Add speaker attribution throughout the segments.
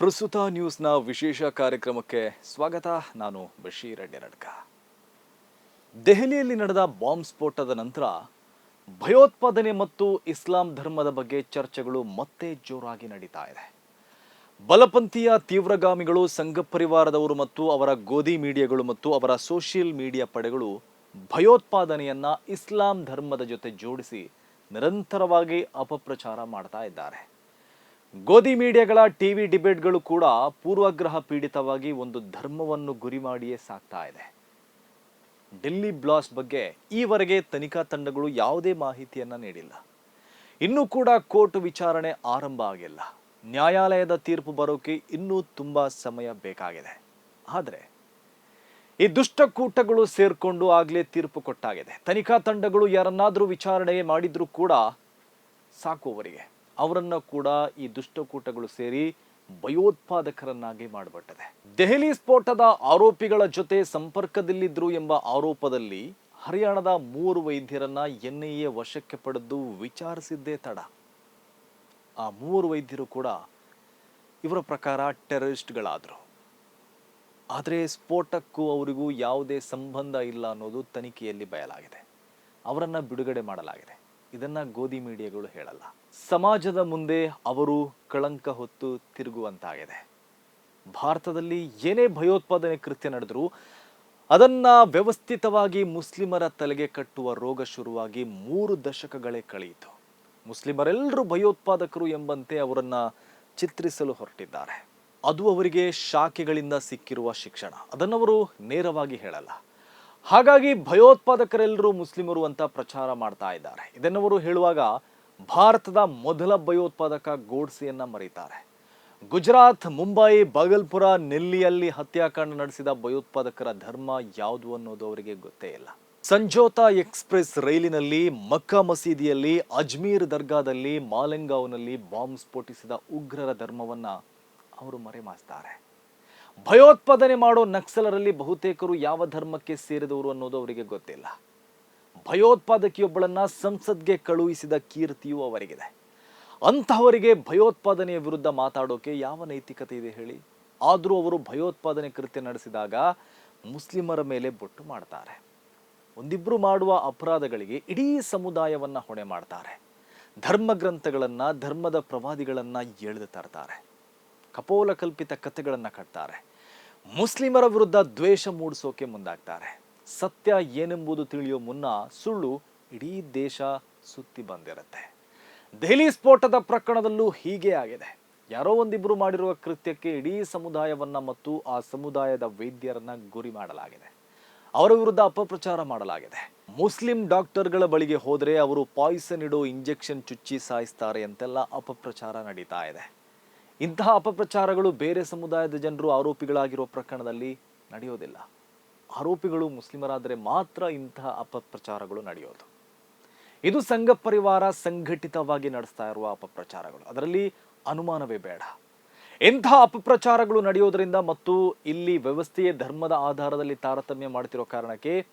Speaker 1: ಪ್ರಸ್ತುತ ನ್ಯೂಸ್ನ ವಿಶೇಷ ಕಾರ್ಯಕ್ರಮಕ್ಕೆ ಸ್ವಾಗತ. ನಾನು ಬಶೀರ್ ಅಡ್ಯರಡ್ಕ ದೆಹಲಿಯಲ್ಲಿ ನಡೆದ ಬಾಂಬ್ ಸ್ಫೋಟದ ನಂತರ ಭಯೋತ್ಪಾದನೆ ಮತ್ತು ಇಸ್ಲಾಂ ಧರ್ಮದ ಬಗ್ಗೆ ಚರ್ಚೆಗಳು ಮತ್ತೆ ಜೋರಾಗಿ ನಡೀತಾ ಇದೆ. ಬಲಪಂಥೀಯ ತೀವ್ರಗಾಮಿಗಳು, ಸಂಘ ಪರಿವಾರದವರು ಮತ್ತು ಅವರ ಗೋಧಿ ಮೀಡಿಯಾಗಳು ಮತ್ತು ಅವರ ಸೋಷಿಯಲ್ ಮೀಡಿಯಾ ಪಡೆಗಳು ಭಯೋತ್ಪಾದನೆಯನ್ನ ಇಸ್ಲಾಂ ಧರ್ಮದ ಜೊತೆ ಜೋಡಿಸಿ ನಿರಂತರವಾಗಿ ಅಪಪ್ರಚಾರ ಮಾಡ್ತಾ ಇದ್ದಾರೆ. ಗೋಧಿ ಮೀಡಿಯಾಗಳ ಟಿವಿ ಡಿಬೇಟ್ಗಳು ಕೂಡ ಪೂರ್ವಗ್ರಹ ಪೀಡಿತವಾಗಿ ಒಂದು ಧರ್ಮವನ್ನು ಗುರಿ ಮಾಡಿಯೇ ಸಾಕ್ತಾ ಇದೆ. ಡೆಲ್ಲಿ ಬ್ಲಾಸ್ಟ್ ಬಗ್ಗೆ ಈವರೆಗೆ ತನಿಖಾ ತಂಡಗಳು ಯಾವುದೇ ಮಾಹಿತಿಯನ್ನ ನೀಡಿಲ್ಲ. ಇನ್ನೂ ಕೂಡ ಕೋರ್ಟ್ ವಿಚಾರಣೆ ಆರಂಭ ಆಗಿಲ್ಲ. ನ್ಯಾಯಾಲಯದ ತೀರ್ಪು ಬರೋಕೆ ಇನ್ನೂ ತುಂಬಾ ಸಮಯ ಬೇಕಾಗಿದೆ. ಆದರೆ ಈ ದುಷ್ಟಕೂಟಗಳು ಸೇರ್ಕೊಂಡು ಆಗಲೇ ತೀರ್ಪು ಕೊಟ್ಟಾಗಿದೆ. ತನಿಖಾ ತಂಡಗಳು ಯಾರನ್ನಾದರೂ ವಿಚಾರಣೆ ಮಾಡಿದರೂ ಕೂಡ ಸಾಕು ಅವರಿಗೆ ಅವರನ್ನ ಕೂಡ ಈ ದುಷ್ಟಕೂಟಗಳು ಸೇರಿ ಭಯೋತ್ಪಾದಕರನ್ನಾಗಿ ಮಾಡಿಬಿಟ್ಟಿದೆ. ದೆಹಲಿ ಸ್ಫೋಟದ ಆರೋಪಿಗಳ ಜೊತೆ ಸಂಪರ್ಕದಲ್ಲಿದ್ದರು ಎಂಬ ಆರೋಪದಲ್ಲಿ ಹರಿಯಾಣದ ಮೂರು ವೈದ್ಯರನ್ನ ಎನ್ಐಎ ವಶಕ್ಕೆ ಪಡೆದು ವಿಚಾರಿಸಿದ್ದೇ ತಡ. ಆ ಮೂವರು ವೈದ್ಯರು ಕೂಡ ಇವರ ಪ್ರಕಾರ ಟೆರರಿಸ್ಟ್ಗಳಾದರು. ಆದರೆ ಸ್ಫೋಟಕ್ಕೂ ಅವರಿಗೂ ಯಾವುದೇ ಸಂಬಂಧ ಇಲ್ಲ ಅನ್ನೋದು ತನಿಖೆಯಲ್ಲಿ ಬಯಲಾಗಿದೆ. ಅವರನ್ನು ಬಿಡುಗಡೆ ಮಾಡಲಾಗಿದೆ. ಇದನ್ನ ಗೋಧಿ ಮೀಡಿಯಾಗಳು ಹೇಳಲ್ಲ. ಸಮಾಜದ ಮುಂದೆ ಅವರು ಕಳಂಕ ಹೊತ್ತು ತಿರುಗುವಂತಾಗಿದೆ. ಭಾರತದಲ್ಲಿ ಏನೇ ಭಯೋತ್ಪಾದನೆ ಕೃತ್ಯ ನಡೆದರೂ ಅದನ್ನ ವ್ಯವಸ್ಥಿತವಾಗಿ ಮುಸ್ಲಿಮರ ತಲೆಗೆ ಕಟ್ಟುವ ರೋಗ ಶುರುವಾಗಿ ಮೂರು ದಶಕಗಳೇ ಕಳೆಯಿತು. ಮುಸ್ಲಿಮರೆಲ್ಲರೂ ಭಯೋತ್ಪಾದಕರು ಎಂಬಂತೆ ಅವರನ್ನ ಚಿತ್ರಿಸಲು ಹೊರಟಿದ್ದಾರೆ. ಅದು ಅವರಿಗೆ ಶಾಖೆಗಳಿಂದ ಸಿಕ್ಕಿರುವ ಶಿಕ್ಷಣ. ಅದನ್ನವರು ನೇರವಾಗಿ ಹೇಳಲ್ಲ. ಹಾಗಾಗಿ ಭಯೋತ್ಪಾದಕರೆಲ್ಲರೂ ಮುಸ್ಲಿಮರು ಅಂತ ಪ್ರಚಾರ ಮಾಡ್ತಾ ಇದ್ದಾರೆ. ಇದನ್ನವರು ಹೇಳುವಾಗ ಭಾರತದ ಮೊದಲ ಭಯೋತ್ಪಾದಕ ಗೋಡ್ಸೆಯನ್ನ ಮರೀತಾರೆ. ಗುಜರಾತ್, ಮುಂಬೈ, ಬಾಗಲ್ಪುರ, ನೆಲ್ಲಿಯಲ್ಲಿ ಹತ್ಯಾಕಾಂಡ ನಡೆಸಿದ ಭಯೋತ್ಪಾದಕರ ಧರ್ಮ ಯಾವುದು ಅನ್ನೋದು ಅವರಿಗೆ ಗೊತ್ತೇ ಇಲ್ಲ. ಸಂಜೋತಾ ಎಕ್ಸ್ಪ್ರೆಸ್ ರೈಲಿನಲ್ಲಿ ಮಕ್ಕಾ ಮಸೀದಿಯಲ್ಲಿ, ಅಜ್ಮೀರ್ ದರ್ಗಾದಲ್ಲಿ, ಮಾಲೆಂಗಾವ್ನಲ್ಲಿ ಬಾಂಬ್ ಸ್ಫೋಟಿಸಿದ ಉಗ್ರರ ಧರ್ಮವನ್ನ ಅವರು ಮರೆಮಾಚ್ತಾರೆ. ಭಯೋತ್ಪಾದನೆ ಮಾಡೋ ನಕ್ಸಲರಲ್ಲಿ ಬಹುತೇಕರು ಯಾವ ಧರ್ಮಕ್ಕೆ ಸೇರಿದವರು ಅನ್ನೋದು ಅವರಿಗೆ ಗೊತ್ತಿಲ್ಲ. ಭಯೋತ್ಪಾದಕಿಯೊಬ್ಬಳನ್ನ ಸಂಸತ್ಗೆ ಕಳುಹಿಸಿದ ಕೀರ್ತಿಯು ಅವರಿಗಿದೆ. ಅಂತಹವರಿಗೆ ಭಯೋತ್ಪಾದನೆಯ ವಿರುದ್ಧ ಮಾತಾಡೋಕೆ ಯಾವ ನೈತಿಕತೆ ಇದೆ ಹೇಳಿ? ಆದರೂ ಅವರು ಭಯೋತ್ಪಾದನೆ ಕೃತ್ಯ ನಡೆಸಿದಾಗ ಮುಸ್ಲಿಮರ ಮೇಲೆ ಬೊಟ್ಟು ಮಾಡ್ತಾರೆ. ಒಂದಿಬ್ಬರು ಮಾಡುವ ಅಪರಾಧಗಳಿಗೆ ಇಡೀ ಸಮುದಾಯವನ್ನ ಹೊಣೆ ಮಾಡ್ತಾರೆ. ಧರ್ಮ ಗ್ರಂಥಗಳನ್ನ ಧರ್ಮದ ಪ್ರವಾದಿಗಳನ್ನ ಎಳೆದು ತರ್ತಾರೆ. ಕಪೋಲ ಕಲ್ಪಿತ ಕಥೆಗಳನ್ನ ಕಟ್ತಾರೆ. ಮುಸ್ಲಿಮರ ವಿರುದ್ಧ ದ್ವೇಷ ಮೂಡಿಸೋಕೆ ಮುಂದಾಗ್ತಾರೆ. ಸತ್ಯ ಏನೆಂಬುದು ತಿಳಿಯೋ ಮುನ್ನ ಸುಳ್ಳು ಇಡೀ ದೇಶ ಸುತ್ತಿ ಬಂದಿರುತ್ತೆ. ದೆಹಲಿ ಸ್ಫೋಟದ ಪ್ರಕರಣದಲ್ಲೂ ಹೀಗೆ ಆಗಿದೆ. ಯಾರೋ ಒಂದಿಬ್ಬರು ಮಾಡಿರುವ ಕೃತ್ಯಕ್ಕೆ ಇಡೀ ಸಮುದಾಯವನ್ನ ಮತ್ತು ಆ ಸಮುದಾಯದ ವೈದ್ಯರನ್ನ ಗುರಿ ಮಾಡಲಾಗಿದೆ. ಅವರ ವಿರುದ್ಧ ಅಪಪ್ರಚಾರ ಮಾಡಲಾಗಿದೆ. ಮುಸ್ಲಿಂ ಡಾಕ್ಟರ್ಗಳ ಬಳಿಗೆ ಹೋದರೆ ಅವರು ಪಾಯ್ಸನ್ ಇಡೋ ಇಂಜೆಕ್ಷನ್ ಚುಚ್ಚಿ ಸಾಯಿಸ್ತಾರೆ ಅಂತೆಲ್ಲ ಅಪಪ್ರಚಾರ ನಡೀತಾ ಇದೆ. ಇಂತಹ ಅಪಪ್ರಚಾರಗಳು ಬೇರೆ ಸಮುದಾಯದ ಜನರು ಆರೋಪಿಗಳಾಗಿರುವ ಪ್ರಕರಣದಲ್ಲಿ ನಡೆಯೋದಿಲ್ಲ. ಆರೋಪಿಗಳು ಮುಸ್ಲಿಮರಾದರೆ ಮಾತ್ರ ಇಂತಹ ಅಪಪ್ರಚಾರಗಳು ನಡೆಯೋದು. ಇದು ಸಂಘ ಪರಿವಾರ ಸಂಘಟಿತವಾಗಿ ನಡೆಸ್ತಾ ಇರುವ ಅಪಪ್ರಚಾರಗಳು. ಅದರಲ್ಲಿ ಅನುಮಾನವೇ ಬೇಡ. ಇಂತಹ ಅಪಪ್ರಚಾರಗಳು ನಡೆಯೋದರಿಂದ ಮತ್ತು ಇಲ್ಲಿ ವ್ಯವಸ್ಥೆಯೇ ಧರ್ಮದ ಆಧಾರದಲ್ಲಿ ತಾರತಮ್ಯ ಮಾಡ್ತಿರೋ ಕಾರಣಕ್ಕೆ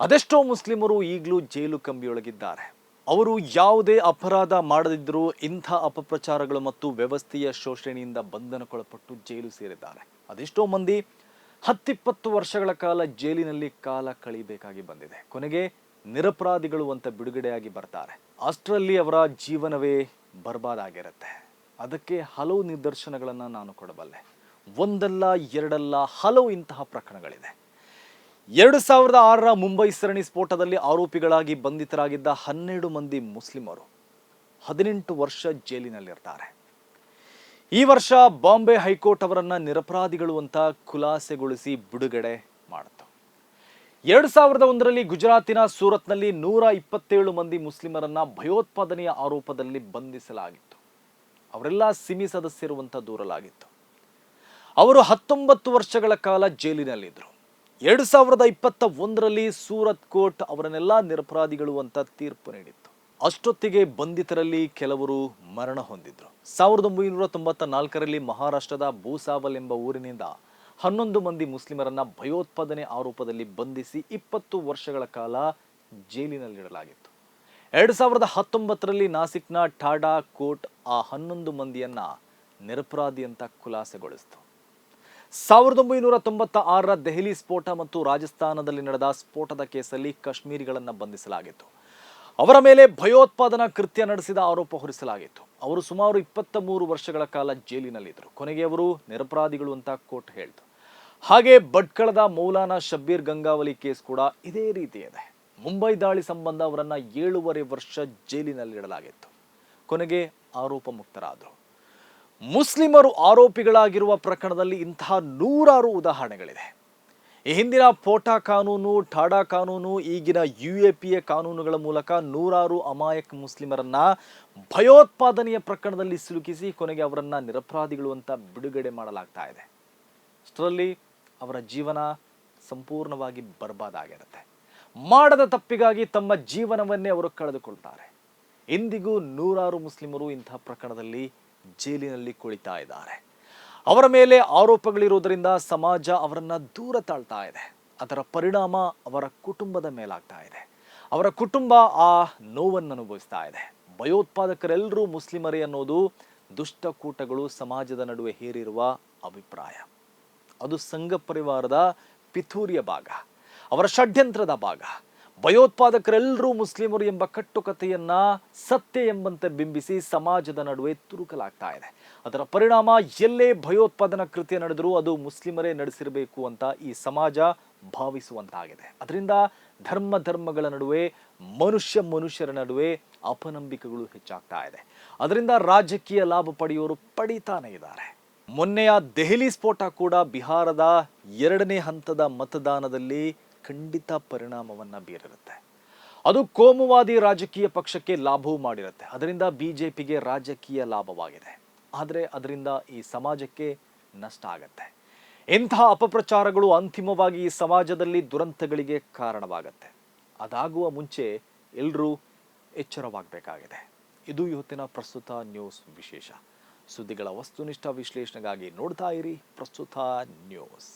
Speaker 1: ಅದೆಷ್ಟೋ ಮುಸ್ಲಿಮರು ಈಗಲೂ ಜೈಲು ಕಂಬಿಯೊಳಗಿದ್ದಾರೆ. ಅವರು ಯಾವುದೇ ಅಪರಾಧ ಮಾಡದಿದ್ದರೂ ಇಂಥ ಅಪಪ್ರಚಾರಗಳು ಮತ್ತು ವ್ಯವಸ್ಥೆಯ ಶೋಷಣೆಯಿಂದ ಬಂಧನಕ್ಕೊಳಪಟ್ಟು ಜೈಲು ಸೇರಿದ್ದಾರೆ. ಅದೆಷ್ಟೋ ಮಂದಿ ಹತ್ತಿಪ್ಪತ್ತು ವರ್ಷಗಳ ಕಾಲ ಜೈಲಿನಲ್ಲಿ ಕಾಲ ಕಳೀಬೇಕಾಗಿ ಬಂದಿದೆ. ಕೊನೆಗೆ ನಿರಪರಾಧಿಗಳು ಅಂತ ಬಿಡುಗಡೆಯಾಗಿ ಬರ್ತಾರೆ. ಅಷ್ಟರಲ್ಲಿ ಅವರ ಜೀವನವೇ ಬರ್ಬಾದಾಗಿರುತ್ತೆ. ಅದಕ್ಕೆ ಹಲವು ನಿದರ್ಶನಗಳನ್ನು ನಾನು ಕೊಡಬಲ್ಲೆ. ಒಂದಲ್ಲ ಎರಡಲ್ಲ ಹಲವು ಇಂತಹ ಪ್ರಕರಣಗಳಿದೆ. ಎರಡು ಸಾವಿರದ ಆರರ ಮುಂಬೈ ಸರಣಿ ಸ್ಫೋಟದಲ್ಲಿ ಆರೋಪಿಗಳಾಗಿ ಬಂಧಿತರಾಗಿದ್ದ ಹನ್ನೆರಡು ಮಂದಿ ಮುಸ್ಲಿಮರು ಹದಿನೆಂಟು ವರ್ಷ ಜೈಲಿನಲ್ಲಿರ್ತಾರೆ. ಈ ವರ್ಷ ಬಾಂಬೆ ಹೈಕೋರ್ಟ್ ಅವರನ್ನ ನಿರಪರಾಧಿಗಳು ಅಂತ ಖುಲಾಸೆಗೊಳಿಸಿ ಬಿಡುಗಡೆ ಮಾಡಿತು. ಎರಡು ಸಾವಿರದ ಒಂದರಲ್ಲಿ ಗುಜರಾತಿನ ಸೂರತ್ನಲ್ಲಿ ನೂರ ಇಪ್ಪತ್ತೇಳು ಮಂದಿ ಮುಸ್ಲಿಮರನ್ನ ಭಯೋತ್ಪಾದನೆಯ ಆರೋಪದಲ್ಲಿ ಬಂಧಿಸಲಾಗಿತ್ತು. ಅವರೆಲ್ಲ ಸಿಮಿ ಸದಸ್ಯರು ಅಂತ ದೂರಲಾಗಿತ್ತು. ಅವರು ಹತ್ತೊಂಬತ್ತು ವರ್ಷಗಳ ಕಾಲ ಜೈಲಿನಲ್ಲಿದ್ದರು ಎರಡು ಸಾವಿರದ ಇಪ್ಪತ್ತ ಒಂದರಲ್ಲಿ ಸೂರತ್ ಕೋರ್ಟ್ ಅವರನ್ನೆಲ್ಲ ನಿರಪರಾಧಿಗಳು ಅಂತ ತೀರ್ಪು ನೀಡಿತ್ತು. ಅಷ್ಟೊತ್ತಿಗೆ ಬಂಧಿತರಲ್ಲಿ ಕೆಲವರು ಮರಣ ಹೊಂದಿದ್ರು. ಸಾವಿರದ ಒಂಬೈನೂರ ತೊಂಬತ್ತ ನಾಲ್ಕರಲ್ಲಿ ಮಹಾರಾಷ್ಟ್ರದ ಭೂಸಾವಲ್ ಎಂಬ ಊರಿನಿಂದ ಹನ್ನೊಂದು ಮಂದಿ ಮುಸ್ಲಿಮರನ್ನ ಭಯೋತ್ಪಾದನೆ ಆರೋಪದಲ್ಲಿ ಬಂಧಿಸಿ ಇಪ್ಪತ್ತು ವರ್ಷಗಳ ಕಾಲ ಜೈಲಿನಲ್ಲಿಡಲಾಗಿತ್ತು. ಎರಡು ಸಾವಿರದ ಹತ್ತೊಂಬತ್ತರಲ್ಲಿ ನಾಸಿಕ್ನ ಠಾಡಾ ಕೋರ್ಟ್ ಆ ಹನ್ನೊಂದು ಮಂದಿಯನ್ನ ನಿರಪರಾಧಿ ಅಂತ ಖುಲಾಸೆಗೊಳಿಸಿತು. ಸಾವಿರದ ಒಂಬೈನೂರ ತೊಂಬತ್ತ ಆರರ ದೆಹಲಿ ಸ್ಫೋಟ ಮತ್ತು ರಾಜಸ್ಥಾನದಲ್ಲಿ ನಡೆದ ಸ್ಫೋಟದ ಕೇಸಲ್ಲಿ ಕಾಶ್ಮೀರಿಗಳನ್ನು ಬಂಧಿಸಲಾಗಿತ್ತು. ಅವರ ಮೇಲೆ ಭಯೋತ್ಪಾದನಾ ಕೃತ್ಯ ನಡೆಸಿದ ಆರೋಪ ಹೊರಿಸಲಾಗಿತ್ತು. ಅವರು ಸುಮಾರು ಇಪ್ಪತ್ತ ಮೂರು ವರ್ಷಗಳ ಕಾಲ ಜೈಲಿನಲ್ಲಿದ್ದರು. ಕೊನೆಗೆ ಅವರು ನಿರಪರಾಧಿಗಳು ಅಂತ ಕೋರ್ಟ್ ಹೇಳ್ತು. ಹಾಗೆ ಭಟ್ಕಳದ ಮೌಲಾನಾ ಶಬ್ಬೀರ್ ಗಂಗಾವಲಿ ಕೇಸ್ ಕೂಡ ಇದೇ ರೀತಿ ಇದೆ ಮುಂಬೈ ದಾಳಿ ಸಂಬಂಧ ಅವರನ್ನು ಏಳೂವರೆ ವರ್ಷ ಜೈಲಿನಲ್ಲಿಡಲಾಗಿತ್ತು. ಕೊನೆಗೆ ಆರೋಪ ಮುಕ್ತರಾದರು. ಮುಸ್ಲಿಮರು ಆರೋಪಿಗಳಾಗಿರುವ ಪ್ರಕರಣದಲ್ಲಿ ಇಂತಹ ನೂರಾರು ಉದಾಹರಣೆಗಳಿದೆ. ಈ ಹಿಂದಿನ ಪೋಟಾ ಕಾನೂನು ಠಾಡಾ ಕಾನೂನು, ಈಗಿನ ಯು ಎ ಪಿ ಎ ಕಾನೂನುಗಳ ಮೂಲಕ ನೂರಾರು ಅಮಾಯಕ ಮುಸ್ಲಿಮರನ್ನ ಭಯೋತ್ಪಾದನೆಯ ಪ್ರಕರಣದಲ್ಲಿ ಸಿಲುಕಿಸಿ ಕೊನೆಗೆ ಅವರನ್ನ ನಿರಪರಾಧಿಗಳು ಅಂತ ಬಿಡುಗಡೆ ಮಾಡಲಾಗ್ತಾ ಇದೆ. ಅಷ್ಟರಲ್ಲಿ ಅವರ ಜೀವನ ಸಂಪೂರ್ಣವಾಗಿ ಬರ್ಬಾದಾಗಿರುತ್ತೆ ಮಾಡದ ತಪ್ಪಿಗಾಗಿ ತಮ್ಮ ಜೀವನವನ್ನೇ ಅವರು ಕಳೆದುಕೊಳ್ತಾರೆ. ಇಂದಿಗೂ ನೂರಾರು ಮುಸ್ಲಿಮರು ಇಂತಹ ಪ್ರಕರಣದಲ್ಲಿ ಜೈಲಿನಲ್ಲಿ ಕುಳಿತಾ ಇದ್ದಾರೆ. ಅವರ ಮೇಲೆ ಆರೋಪಗಳಿರುವುದರಿಂದ ಸಮಾಜ ಅವರನ್ನ ದೂರ ತಾಳ್ತಾ ಇದೆ. ಅದರ ಪರಿಣಾಮ ಅವರ ಕುಟುಂಬದ ಮೇಲಾಗ್ತಾ ಇದೆ. ಅವರ ಕುಟುಂಬ ಆ ನೋವನ್ನು ಅನುಭವಿಸ್ತಾ ಇದೆ. ಭಯೋತ್ಪಾದಕರೆಲ್ಲರೂ ಮುಸ್ಲಿಮರೇ ಅನ್ನೋದು ದುಷ್ಟಕೂಟಗಳು ಸಮಾಜದ ನಡುವೆ ಹೇರಿರುವ ಅಭಿಪ್ರಾಯ. ಅದು ಸಂಘ ಪರಿವಾರದ ಪಿಥೂರಿಯ ಭಾಗ. ಅವರ ಷಡ್ಯಂತ್ರದ ಭಾಗ. ಭಯೋತ್ಪಾದಕರೆಲ್ಲರೂ ಮುಸ್ಲಿಮರು ಎಂಬ ಕಟ್ಟುಕತೆಯನ್ನ ಸತ್ಯ ಎಂಬಂತೆ ಬಿಂಬಿಸಿ ಸಮಾಜದ ನಡುವೆ ತುರುಕಲಾಗ್ತಾ ಇದೆ. ಅದರ ಪರಿಣಾಮ ಎಲ್ಲೇ ಭಯೋತ್ಪಾದನಾ ಕೃತ್ಯ ನಡೆದರೂ ಅದು ಮುಸ್ಲಿಮರೇ ನಡೆಸಿರಬೇಕು ಅಂತ ಈ ಸಮಾಜ ಭಾವಿಸುವಂತಾಗಿದೆ. ಅದರಿಂದ ಧರ್ಮ ಧರ್ಮಗಳ ನಡುವೆ, ಮನುಷ್ಯ ಮನುಷ್ಯರ ನಡುವೆ ಅಪನಂಬಿಕೆಗಳು ಹೆಚ್ಚಾಗ್ತಾ ಇದೆ. ಅದರಿಂದ ರಾಜಕೀಯ ಲಾಭ ಪಡೆಯೋರು ಪಡೀತಾನೆ ಇದ್ದಾರೆ. ಮೊನ್ನೆಯ ದೆಹಲಿ ಸ್ಫೋಟ ಕೂಡ ಬಿಹಾರದ ಎರಡನೇ ಹಂತದ ಮತದಾನದಲ್ಲಿ ಖಂಡಿತ ಪರಿಣಾಮವನ್ನ ಬೀರಿರುತ್ತೆ. ಅದು ಕೋಮುವಾದಿ ರಾಜಕೀಯ ಪಕ್ಷಕ್ಕೆ ಲಾಭವೂ ಮಾಡಿರುತ್ತೆ. ಅದರಿಂದ ಬಿಜೆಪಿಗೆ ರಾಜಕೀಯ ಲಾಭವಾಗಿದೆ. ಆದರೆ ಅದರಿಂದ ಈ ಸಮಾಜಕ್ಕೆ ನಷ್ಟ ಆಗತ್ತೆ. ಇಂತಹ ಅಪಪ್ರಚಾರಗಳು ಅಂತಿಮವಾಗಿ ಈ ಸಮಾಜದಲ್ಲಿ ದುರಂತಗಳಿಗೆ ಕಾರಣವಾಗತ್ತೆ. ಅದಾಗುವ ಮುಂಚೆ ಎಲ್ಲರೂ ಎಚ್ಚರವಾಗಬೇಕಾಗಿದೆ. ಇದು ಇವತ್ತಿನ ಪ್ರಸ್ತುತ ನ್ಯೂಸ್ ವಿಶೇಷ. ಸುದ್ದಿಗಳ ವಸ್ತುನಿಷ್ಠ ವಿಶ್ಲೇಷಣೆಗಾಗಿ ನೋಡ್ತಾ ಇರಿ ಪ್ರಸ್ತುತ ನ್ಯೂಸ್.